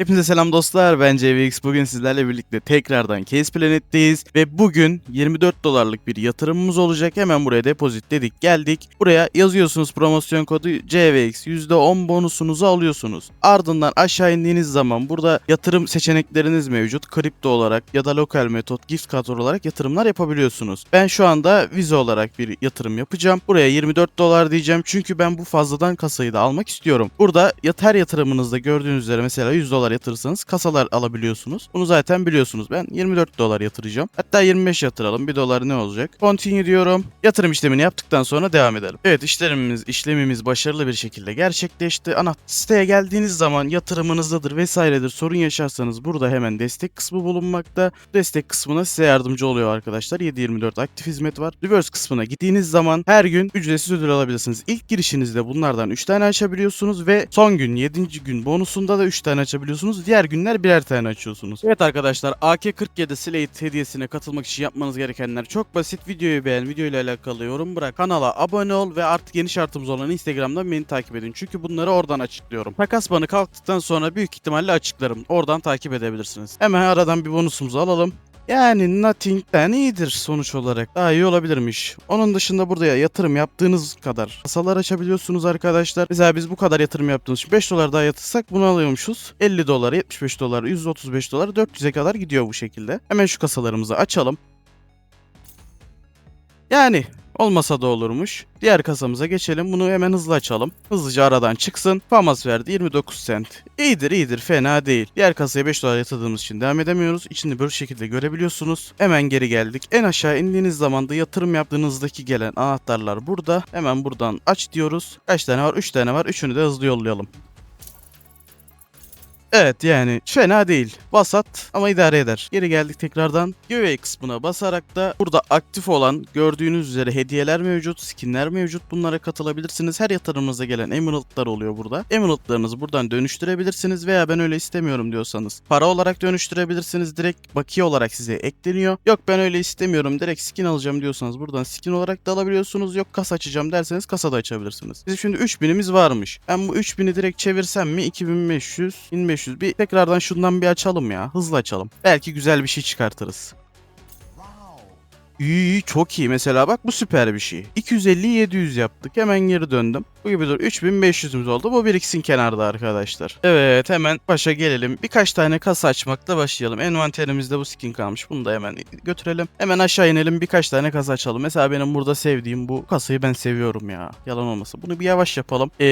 Hepinize selam dostlar. Ben CVX. Bugün sizlerle birlikte tekrardan Case Planet'teyiz. Ve bugün 24 dolarlık bir yatırımımız olacak. Hemen buraya depozit dedik geldik. Buraya yazıyorsunuz promosyon kodu CVX. %10 bonusunuzu alıyorsunuz. Ardından aşağı indiğiniz zaman burada yatırım seçenekleriniz mevcut. Kripto olarak ya da lokal metot, gift card olarak yatırımlar yapabiliyorsunuz. Ben şu anda Visa olarak bir yatırım yapacağım. Buraya 24 dolar diyeceğim. Çünkü ben bu fazladan kasayı da almak istiyorum. Burada her yatırımınızda gördüğünüz üzere mesela 100 dolar yatırırsanız kasalar alabiliyorsunuz. Bunu zaten biliyorsunuz. Ben 24 dolar yatıracağım. Hatta 25 yatıralım. 1 dolar ne olacak? Continue diyorum. Yatırım işlemini yaptıktan sonra devam edelim. Evet işlemimiz işlemimiz başarılı bir şekilde gerçekleşti. Ana siteye geldiğiniz zaman yatırımınızdadır vesairedir sorun yaşarsanız burada hemen destek kısmı bulunmakta. Destek kısmına size yardımcı oluyor arkadaşlar. 7/24 aktif hizmet var. Reverse kısmına gittiğiniz zaman her gün ücretsiz ödül alabilirsiniz. İlk girişinizde bunlardan 3 tane açabiliyorsunuz ve son gün 7. gün bonusunda da 3 tane açabiliyorsunuz. Diğer günler birer tane açıyorsunuz. Evet arkadaşlar AK-47 Slate hediyesine katılmak için yapmanız gerekenler çok basit. Videoyu beğen, videoyla alakalı yorum bırak, kanala abone ol ve artık yeni şartımız olan Instagram'dan beni takip edin. Çünkü bunları oradan açıklıyorum. Takas banı kalktıktan sonra büyük ihtimalle açıklarım. Oradan takip edebilirsiniz. Hemen aradan bir bonusumuzu alalım. Yani Nothing'den iyidir sonuç olarak. Daha iyi olabilirmiş. Onun dışında burada ya yatırım yaptığınız kadar kasalar açabiliyorsunuz arkadaşlar. Mesela biz bu kadar yatırım yaptığımız için 5 dolar daha yatırsak bunu alıyormuşuz. 50 dolar, 75 dolar, 135 dolar, 400'e kadar gidiyor bu şekilde. Hemen şu kasalarımızı açalım. Yani olmasa da olurmuş. Diğer kasamıza geçelim. Bunu hemen hızlı açalım. Hızlıca aradan çıksın. Famas verdi 29 cent. İyidir iyidir fena değil. Diğer kasaya 5 dolar yatırdığımız için devam edemiyoruz. İçinde böyle şekilde görebiliyorsunuz. Hemen geri geldik. En aşağı indiğiniz zaman da yatırım yaptığınızdaki gelen anahtarlar burada. Hemen buradan aç diyoruz. Kaç tane var? 3 tane var. Üçünü de hızlı yollayalım. Evet yani fena değil. Vasat ama idare eder. Geri geldik tekrardan. Giveaway kısmına basarak da burada aktif olan gördüğünüz üzere hediyeler mevcut, skinler mevcut. Bunlara katılabilirsiniz. Her yatırımınıza gelen emeraldlar oluyor burada. Emeraldlarınızı buradan dönüştürebilirsiniz veya ben öyle istemiyorum diyorsanız para olarak dönüştürebilirsiniz. Direkt bakiye olarak size ekleniyor. Yok ben öyle istemiyorum direkt skin alacağım diyorsanız buradan skin olarak da alabiliyorsunuz. Yok kasa açacağım derseniz kasa da açabilirsiniz. Bizim şimdi 3000'imiz varmış. Ben bu 3000'i direkt çevirsem mi 2500, 1500 bir tekrardan şundan bir açalım ya. Hızlı açalım. Belki güzel bir şey çıkartırız. İyi çok iyi mesela bak bu süper bir şey. 250 700 yaptık hemen geri döndüm. Bu gibi dur 3500'ümüz oldu bu biriksin kenarda arkadaşlar. Evet hemen başa gelelim. Birkaç tane kasa açmakla başlayalım. Envanterimizde bu skin kalmış bunu da hemen götürelim. Hemen aşağı inelim birkaç tane kasa açalım. Mesela benim burada sevdiğim bu kasayı ben seviyorum ya. Yalan olmasın. Bunu bir yavaş yapalım. Eee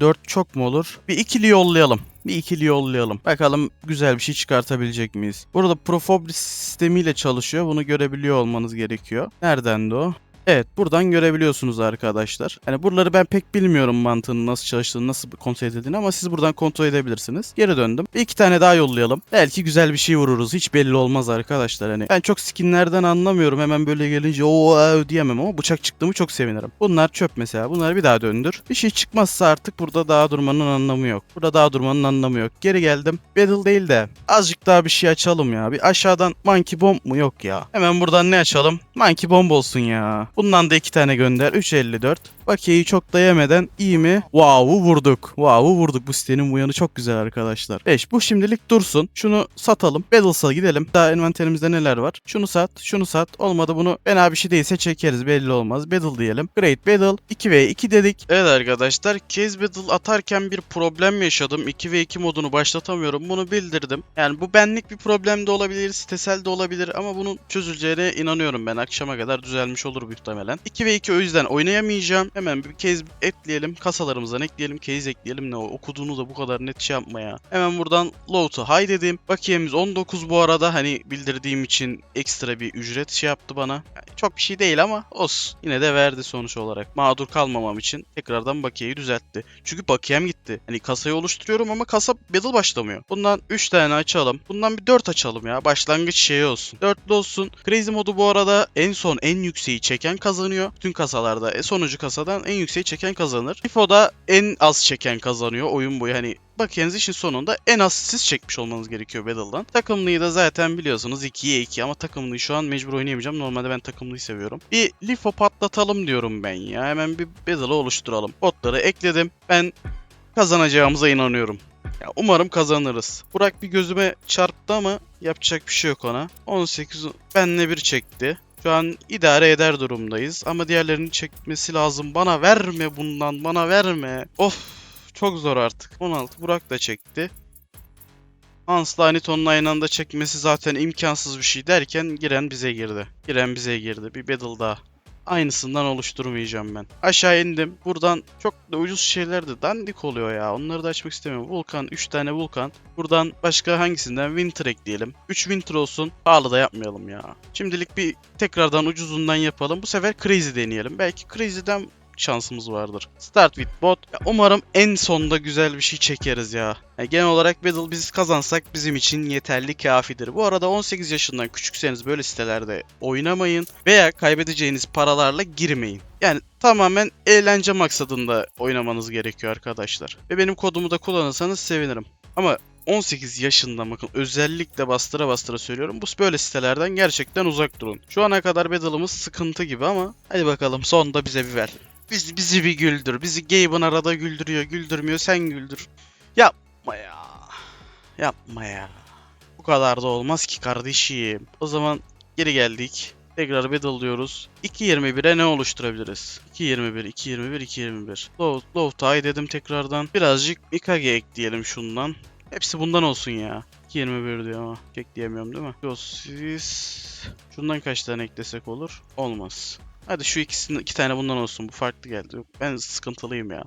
4 çok mu olur? Bir ikili yollayalım. Bir ikili yollayalım. Bakalım güzel bir şey çıkartabilecek miyiz? Burada Profobri sistemiyle çalışıyor. Bunu görebiliyor olmanız gerekiyor. Nereden de o? Evet buradan görebiliyorsunuz arkadaşlar. Hani buraları ben pek bilmiyorum mantığını nasıl çalıştığını nasıl kontrol edildiğini ama siz buradan kontrol edebilirsiniz. Geri döndüm. Bir iki tane daha yollayalım. Belki güzel bir şey vururuz. Hiç belli olmaz arkadaşlar. Hani ben çok skinlerden anlamıyorum. Hemen böyle gelince o diyemem ama bıçak çıktığımı çok sevinirim. Bunlar çöp mesela. Bunları bir daha döndür. Bir şey çıkmazsa artık burada daha durmanın anlamı yok. Burada daha durmanın anlamı yok. Geri geldim. Battle değil de azıcık daha bir şey açalım ya. Bir aşağıdan Monkey Bomb mu yok ya. Hemen buradan ne açalım? Monkey Bomb olsun ya. Bundan da iki tane gönder. 3.54. Bakiyeyi çok da iyi mi? Wow'u vurduk. Wow'u vurduk. Bu sitenin bu yanı çok güzel arkadaşlar. 5. Bu şimdilik dursun. Şunu satalım. Battles'a gidelim. Daha envanterimizde neler var? Şunu sat. Şunu sat. Olmadı bunu fena bir şey değilse çekeriz. Belli olmaz. Battle diyelim. Great Battle. 2 v 2 dedik. Evet arkadaşlar. Case Battle atarken bir problem yaşadım. 2 v 2 modunu başlatamıyorum. Bunu bildirdim. Yani bu benlik bir problem de olabilir. Sitesel de olabilir. Ama bunun çözüleceğine inanıyorum ben. Akşama kadar düzelmiş olur muhtemelen. 2 v 2 o yüzden oynayamayacağım. Hemen bir case ekleyelim. Kasalarımızdan ekleyelim. Case ekleyelim. Ne o? Okuduğunu da bu kadar net şey yapma ya. Hemen buradan low to high dedim. Bakiyemiz 19 bu arada. Hani bildirdiğim için ekstra bir ücret şey yaptı bana. Yani çok bir şey değil ama olsun. Yine de verdi sonuç olarak. Mağdur kalmamam için tekrardan bakiyeyi düzeltti. Çünkü bakiyem gitti. Hani kasayı oluşturuyorum ama kasa battle başlamıyor. Bundan 3 tane açalım. Bundan bir 4 açalım ya. Başlangıç şeyi olsun. 4'lü olsun. Crazy modu bu arada en son en yükseği çeken kazanıyor. Tüm kasalarda e, sonuncu kasadan en yükseği çeken kazanır. FIFO'da en az çeken kazanıyor oyun boyu. Hani bakiyeniz işin sonunda en az siz çekmiş olmanız gerekiyor Battle'dan. Takımlıyı da zaten biliyorsunuz 2'ye 2 ama takımlıyı şu an mecbur oynayamayacağım. Normalde ben takımlıyı seviyorum. Bir LIFO patlatalım diyorum ben ya. Hemen bir Battle'ı oluşturalım. Botları ekledim. Ben kazanacağımıza inanıyorum. Ya umarım kazanırız. Burak bir gözüme çarptı ama yapacak bir şey yok ona. 18 benle bir çekti. Şu an idare eder durumdayız ama diğerlerinin çekmesi lazım. Bana verme bundan, bana verme. Of, çok zor artık. 16 Burak da çekti. Hans'la Aniton'un aynı anda çekmesi zaten imkansız bir şey derken giren bize girdi. Giren bize girdi. Bir battle daha. Aynısından oluşturmayacağım ben. Aşağı indim. Buradan çok da ucuz şeyler de dandik oluyor ya. Onları da açmak istemiyorum. Vulkan, 3 tane Vulkan. Buradan başka hangisinden? Winter ekleyelim. 3 Winter olsun. Pahalı da yapmayalım ya. Şimdilik bir tekrardan ucuzundan yapalım. Bu sefer Crazy deneyelim. Belki Crazy'den şansımız vardır. Start with bot. Ya umarım en sonda güzel bir şey çekeriz ya. Ya genel olarak Battle biz kazansak bizim için yeterli kafidir. Bu arada 18 yaşından küçükseniz böyle sitelerde oynamayın veya kaybedeceğiniz paralarla girmeyin. Yani tamamen eğlence maksadında oynamanız gerekiyor arkadaşlar. Ve benim kodumu da kullanırsanız sevinirim. Ama 18 yaşında bakın özellikle bastıra bastıra söylüyorum. Bu böyle sitelerden gerçekten uzak durun. Şu ana kadar Battle'ımız sıkıntı gibi ama hadi bakalım sonda bize bir ver. Bizi, bizi bir güldür. Bizi Gabe'ın arada güldürüyor. Güldürmüyor sen güldür. Yapma ya. Yapma ya. Bu kadar da olmaz ki kardeşim. O zaman geri geldik. Tekrar battle diyoruz. 2.21'e ne oluşturabiliriz? 2.21, 2.21, 2.21. Low, low tie dedim tekrardan. Birazcık Mikage ekleyelim şundan. Hepsi bundan olsun ya. 2.21 diyor ama. Ekleyemiyorum değil mi? Yosis. Şundan kaç tane eklesek olur? Olmaz. Hadi şu ikisini, iki tane bundan olsun. Bu farklı geldi. Ben sıkıntılıyım ya.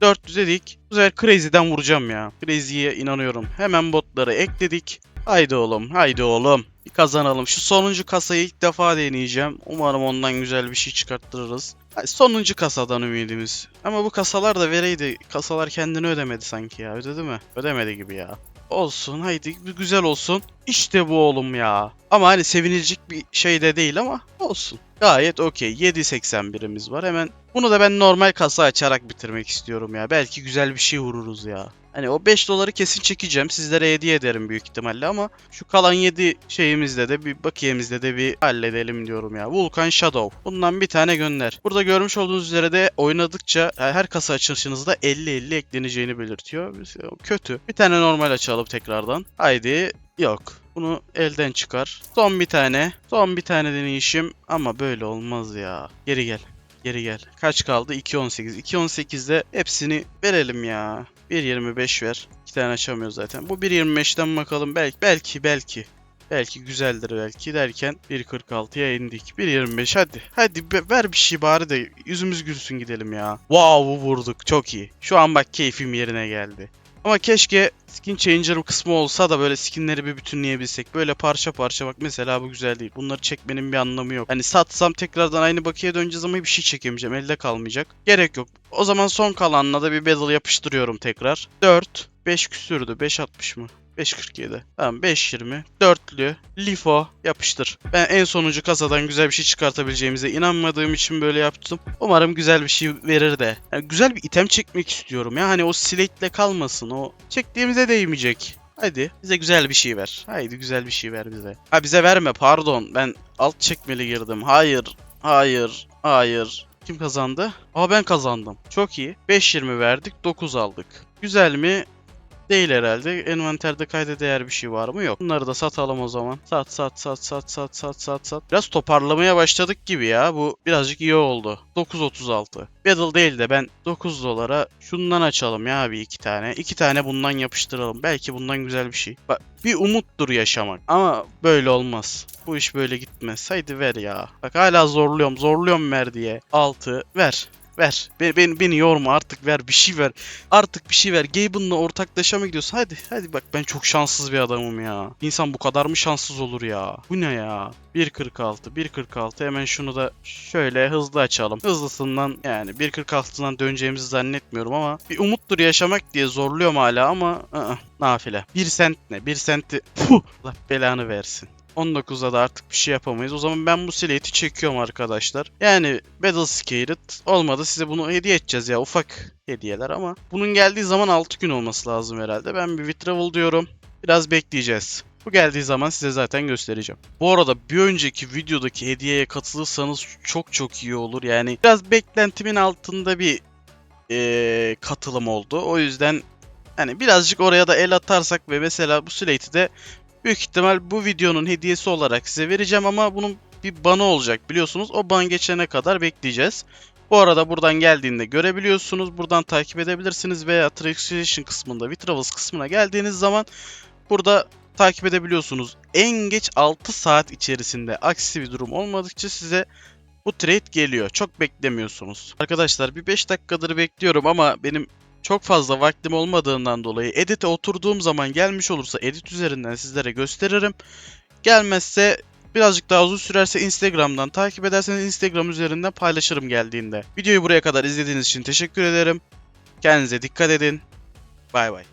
400 dedik. Bu sefer Crazy'den vuracağım ya. Crazy'ye inanıyorum. Hemen botları ekledik. Haydi oğlum, haydi oğlum. Bir kazanalım. Şu sonuncu kasayı ilk defa deneyeceğim. Umarım ondan güzel bir şey çıkarttırırız. Sonuncu kasadan ümidimiz. Ama bu kasalar da vereydi. Kasalar kendini ödemedi sanki ya. Ödedi mi? Ödemedi gibi ya. Olsun haydi güzel olsun. İşte bu oğlum ya. Ama hani sevinilecek bir şey de değil ama olsun. Gayet okey. 7.81'imiz var. Hemen bunu da ben normal kasa açarak bitirmek istiyorum ya. Belki güzel bir şey vururuz ya. Hani o 5 doları kesin çekeceğim. Sizlere hediye ederim büyük ihtimalle ama şu kalan 7 şeyimizde de bir bakiyemizde de bir halledelim diyorum ya. Vulkan Shadow. Bundan bir tane gönder. Burada görmüş olduğunuz üzere de oynadıkça her kasa açılışınızda 50-50 ekleneceğini belirtiyor. Kötü. Bir tane normal açalım tekrardan. Haydi. Yok. Bunu elden çıkar. Son bir tane. Son bir tane deneyişim. Ama böyle olmaz ya. Geri gel. Geri gel. Kaç kaldı? 2.18. 2.18'de hepsini verelim ya. 1.25 ver. İki tane açamıyoruz zaten. Bu 1.25'ten bakalım. Belki belki belki. Belki güzeldir belki derken 1.46'ya indik. 1.25 hadi. Hadi ver bir şey bari de yüzümüz gülsün gidelim ya. Wow vurduk çok iyi. Şu an bak keyfim yerine geldi. Ama keşke skin changer kısmı olsa da böyle skinleri bir bütünleyebilsek. Böyle parça parça bak mesela bu güzel değil. Bunları çekmenin bir anlamı yok. Hani satsam tekrardan aynı bakiye döneceğiz ama bir şey çekemeyeceğim. Elde kalmayacak. Gerek yok. O zaman son kalanla da bir battle yapıştırıyorum tekrar. 4, 5 küsürdü. 5.60 mı? 5.47. Tamam 5.20. Dörtlü. Lifo. Yapıştır. Ben en sonuncu kasadan güzel bir şey çıkartabileceğimize inanmadığım için böyle yaptım. Umarım güzel bir şey verir de. Yani güzel bir item çekmek istiyorum ya. Hani o slate'le kalmasın. O çektiğimize değmeyecek. Hadi bize güzel bir şey ver. Haydi güzel bir şey ver bize. Ha bize verme pardon. Ben alt çekmeli girdim. Hayır. Hayır. Hayır. Kim kazandı? Aa ben kazandım. Çok iyi. 5.20 verdik. 9 aldık. Güzel mi? Değil herhalde. Envanterde kayda değer bir şey var mı? Yok. Bunları da satalım o zaman. Sat sat sat sat sat sat sat sat. Biraz toparlamaya başladık gibi ya. Bu birazcık iyi oldu. 9.36. Battle değil de ben 9 dolara şundan açalım ya bir iki tane. İki tane bundan yapıştıralım. Belki bundan güzel bir şey. Bak bir umuttur yaşamak. Ama böyle olmaz. Bu iş böyle gitmez. Haydi ver ya. Bak hala zorluyorum. Zorluyorum ver diye. 6 ver. Ver. Be- beni, beni yorma artık ver bir şey ver. Artık bir şey ver. Gaben'la ortaklaşa mı gidiyorsun? Hadi hadi bak ben çok şanssız bir adamım ya. İnsan bu kadar mı şanssız olur ya? Bu ne ya? 1.46 1.46 hemen şunu da şöyle hızlı açalım. Hızlısından yani 1.46'dan döneceğimizi zannetmiyorum ama bir umuttur yaşamak diye zorluyorum hala ama ı-ı, nafile. 1 sent ne? 1 senti puh Allah belanı versin. 19'da da artık bir şey yapamayız. O zaman ben bu sileti çekiyorum arkadaşlar. Yani Battle Scared olmadı size bunu hediye edeceğiz ya ufak hediyeler ama bunun geldiği zaman 6 gün olması lazım herhalde. Ben bir Withdrawal diyorum. Biraz bekleyeceğiz. Bu geldiği zaman size zaten göstereceğim. Bu arada bir önceki videodaki hediyeye katılırsanız çok çok iyi olur. Yani biraz beklentimin altında bir eee, katılım oldu. O yüzden Hani birazcık oraya da el atarsak ve mesela bu slate'i de büyük ihtimal bu videonun hediyesi olarak size vereceğim ama bunun bir banı olacak biliyorsunuz. O ban geçene kadar bekleyeceğiz. Bu arada buradan geldiğinde görebiliyorsunuz. Buradan takip edebilirsiniz veya Translation kısmında, Vitravels kısmına geldiğiniz zaman burada takip edebiliyorsunuz. En geç 6 saat içerisinde aksi bir durum olmadıkça size bu trade geliyor. Çok beklemiyorsunuz. Arkadaşlar bir 5 dakikadır bekliyorum ama benim çok fazla vaktim olmadığından dolayı edit'e oturduğum zaman gelmiş olursa edit üzerinden sizlere gösteririm. Gelmezse birazcık daha uzun sürerse Instagram'dan takip ederseniz Instagram üzerinden paylaşırım geldiğinde. Videoyu buraya kadar izlediğiniz için teşekkür ederim. Kendinize dikkat edin. Bay bay.